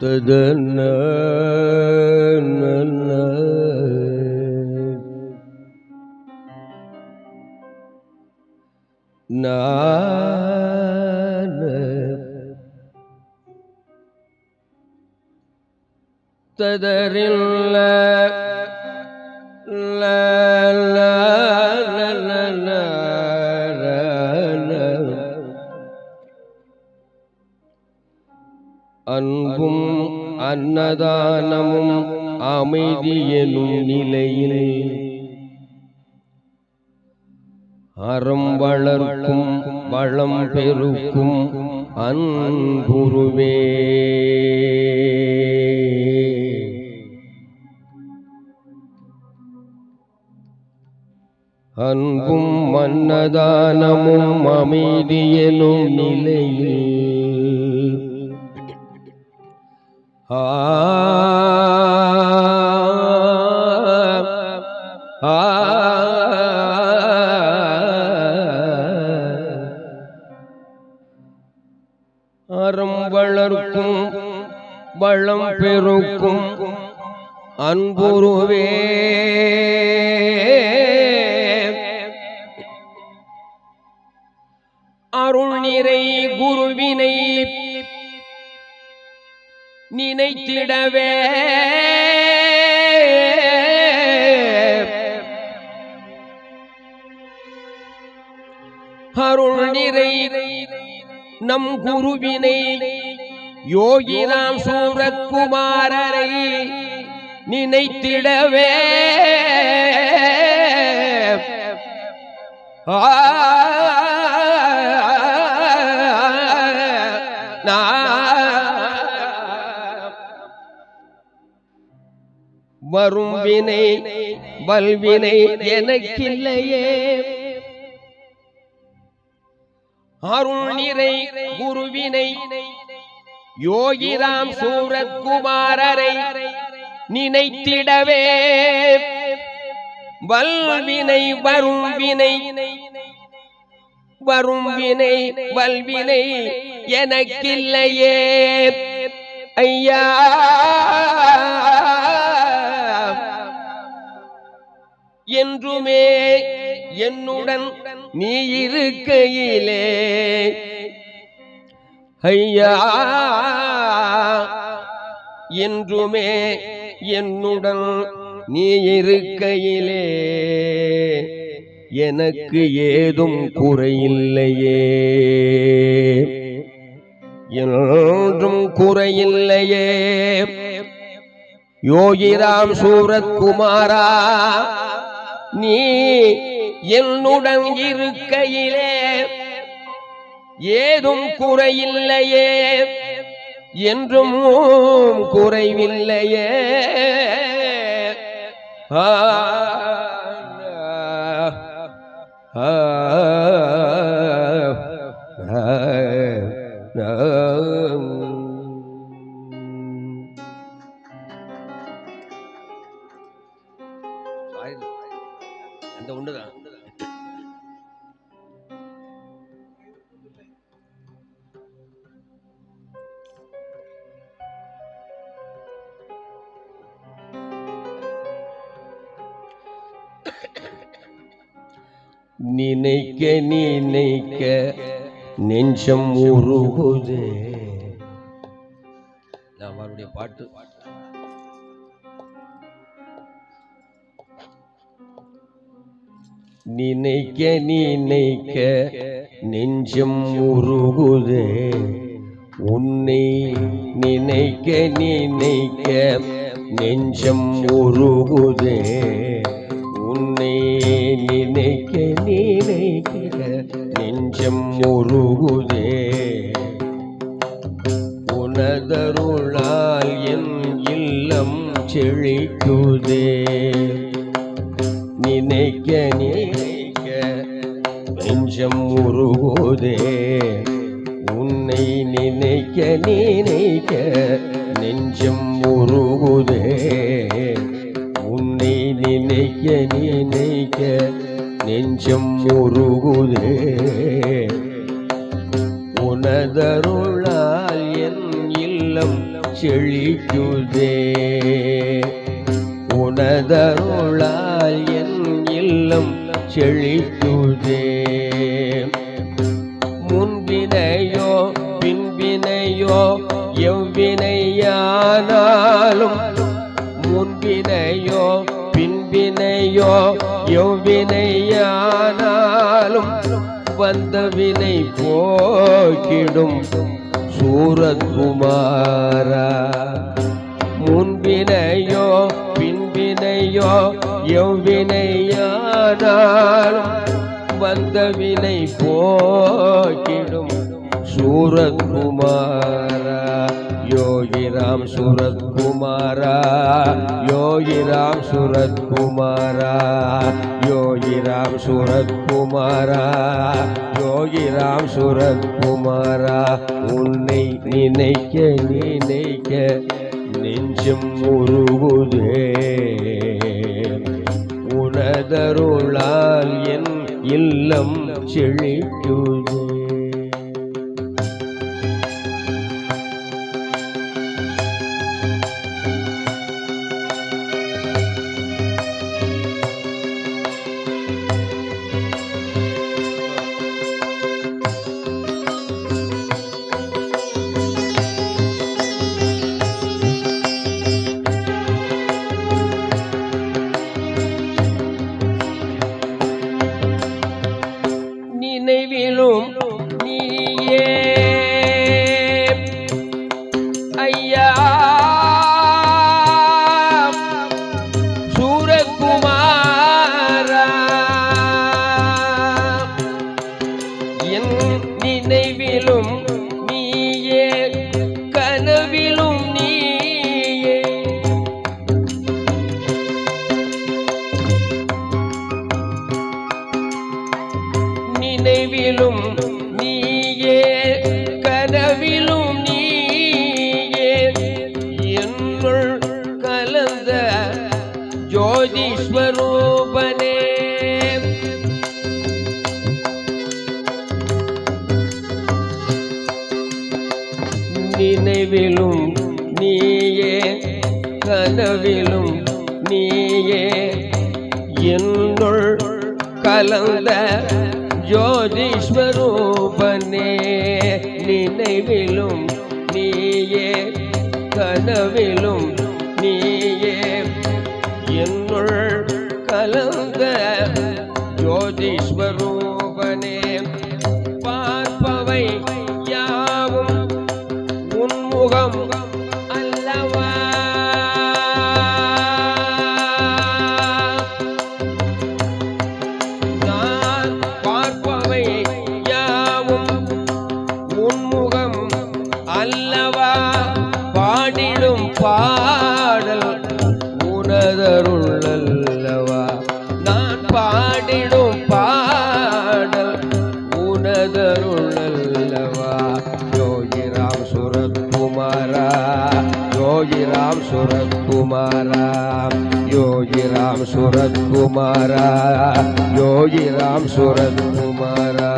ததன ததரில்ல ல அன்னதானமும் அமைதியும் நிலையில் அறம் வளர்க்கும் வளம் பெருக்கும் அன்புருவே. அன்பும் மன்னதானமும் அமைதியனும் நிலையில் ஆ ஆ அறம் வளர்க்கும் வளம் பெருக்கும் அன்புருவே நினைத்திடவே. அருள் நிறை நம் குருவினை யோகிராம் சூரக்குமாரரை நினைத்திடவே. ஆ வரும் வினை வல்வினை எனக்கில்லையே. அருள் நிறை குருவினை யோகிராம் சூரத்குமாரரை நினைத்திடவே. வல்வினை வரும் வினை வரும் வினை வல்வினை எனக்கில்லையே. ஐயா. என்றுமே என்னுடன் நீ இருக்கையிலே. ஐயா என்றுமே என்னுடன் நீ இருக்கையிலே. எனக்கு ஏதும் குறையில்லையே. என்றும் குறையில்லையே. யோகிராம் சூரத்குமாரா நீ என்னுடன் இருக்கையிலே ஏதும் குறையில்லையே என்றும் குறைவில்லையே. ஆ, நினைக்க நினைக்க நெஞ்சம் உருகுதே. அவருடைய பாட்டு. நினைக்க நினைக்க நெஞ்சம் உருகுதே. உன்னை நினைக்க நினைக்க நெஞ்சம் உருகுதே. நினைக்க நினைக்கிற நெஞ்சம் உருகுதே உனதருளால் என் இல்லம் செழிக்குதே. நினைக்க நினைக்க நெஞ்சம் உருகுதே உன்னை நினைக்க நினைக்க நெஞ்சம் உருகுதே செய்ய நினைக்க நெஞ்சம் உருகுதே உனதருளால் என் இல்லம் செழிக்குதே. உனதருளால் என் இல்லம் செழிக்குதே. வந்த வினை போக்கிடும் சூரத்குமாரா. முன்பினையோ பின்பினையோ எவ்வினையானாலும் வந்த வினை போக்கிடும் சூரத்குமாரா. யோகிராம் சுரத்குமாரா யோகிராம் சுரத்குமாரா ராம் சூரத் குமாரா யோகி ராம் சூரத் குமாரா உன்னை நினைக்க நினைக்க நெஞ்சம் உருகுதே உனதருளால் என் இல்லம் செழிக்குதே. கனவிலும் நீயே கனவிலும் நீயே. நினைவிலும் நீயே கனவிலும் நீயே. என்னுள் கலந்த ஜோதிஸ்வரூ நினைவிலும் நீயே கனவிலும் நீயே. என்னுள் கலந்த ஜோதிஸ்வரூபனே நினைவிலும் நீயே கனவிலும் நீயே. என்னுள் கலந்த உனதருள் அல்லவா யோகிராம் சுரத்குமாரா யோகிராம் சுரத்குமாரா யோகிராம் சுரத்குமாரா யோகிராம் சுரத்குமாரா.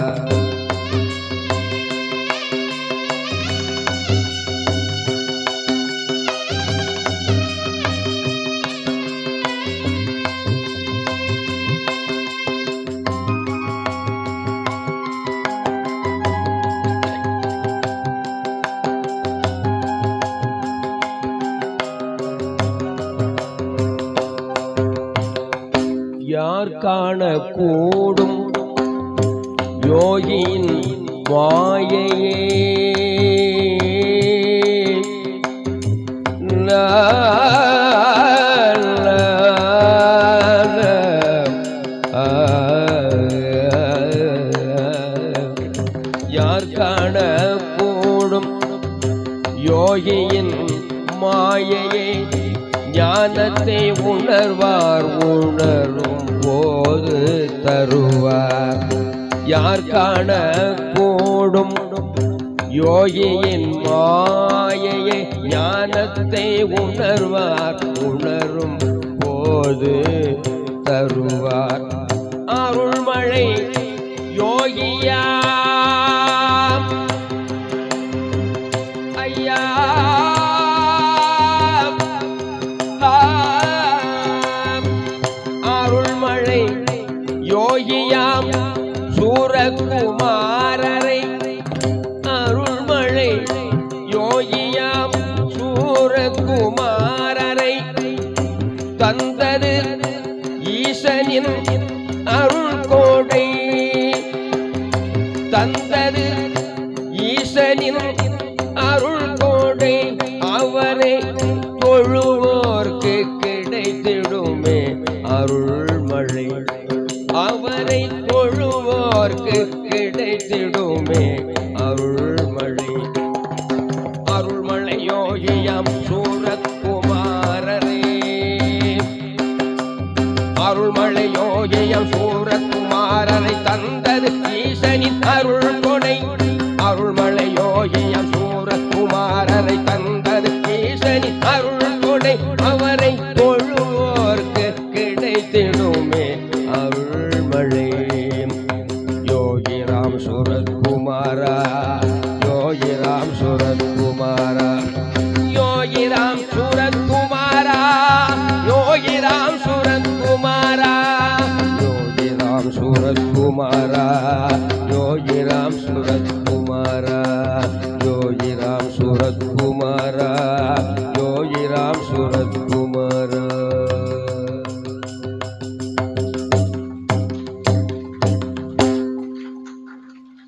யார் கூடும். யோகியின் மாயையே யார் காண கூடும்? யோகியின் மாயையே. ஞானத்தை உணர்வார் உணரும் போது தருவார். யார் காண கூடும்? யோகியின் மாயையை ஞானத்தை உணர்வார் உணரும் போது தருவார். குமாரரை அருள்மழை யோகியாம் சூரகுமாரரை தந்தது ஈசனின் அருள் கோடை தந்தது ஈசனின் அருள் கோடை அவரை தொழுவோர்க்கு கிடைத்திடுமே அருள்மழை. அவரை நமக்கு கிடைத்திடுமே. அருள்மழை. அருள்மழை யோகியம் சூரத்குமாரரே. அருள்மழை யோகியம் சூரத்குமாரரை தந்தது ஈசனின் அருள் கொடை. அருள்மழை யோகியம் சூரத்குமாரரை தந்தது